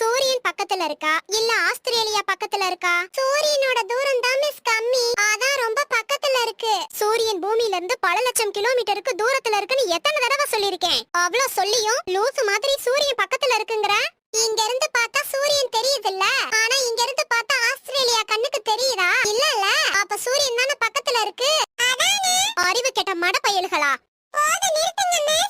சூரியன் பக்கத்துல இருக்கா? இல்ல ஆஸ்திரேலியா பக்கத்துல இருக்கா? சூரியனோட தூரம் தான் மிஸ் கம்மி. அதான் ரொம்ப பக்கத்துல இருக்கு. சூரியன் பூமியில இருந்து பல லட்சம் கிலோமீட்டருக்கு தூரத்துல இருக்குன்னு எத்தனை தடவை சொல்லிருக்கேன் அவ்வளவு சொல்லியும் லூசு மாதிரி சூரியன் பக்கத்துல இருக்குங்கிற? இங்க இருந்து பார்த்தா சூரியன் தெரியுதுல்ல? ஆனா இங்க இருந்து பார்த்தா ஆஸ்திரேலியா கண்ணுக்கு தெரியுதா? இல்லல்ல. அப்ப சூரியன் தானே பக்கத்துல இருக்கு? அறிவு கெட்ட மட பயல்களா மிஸ்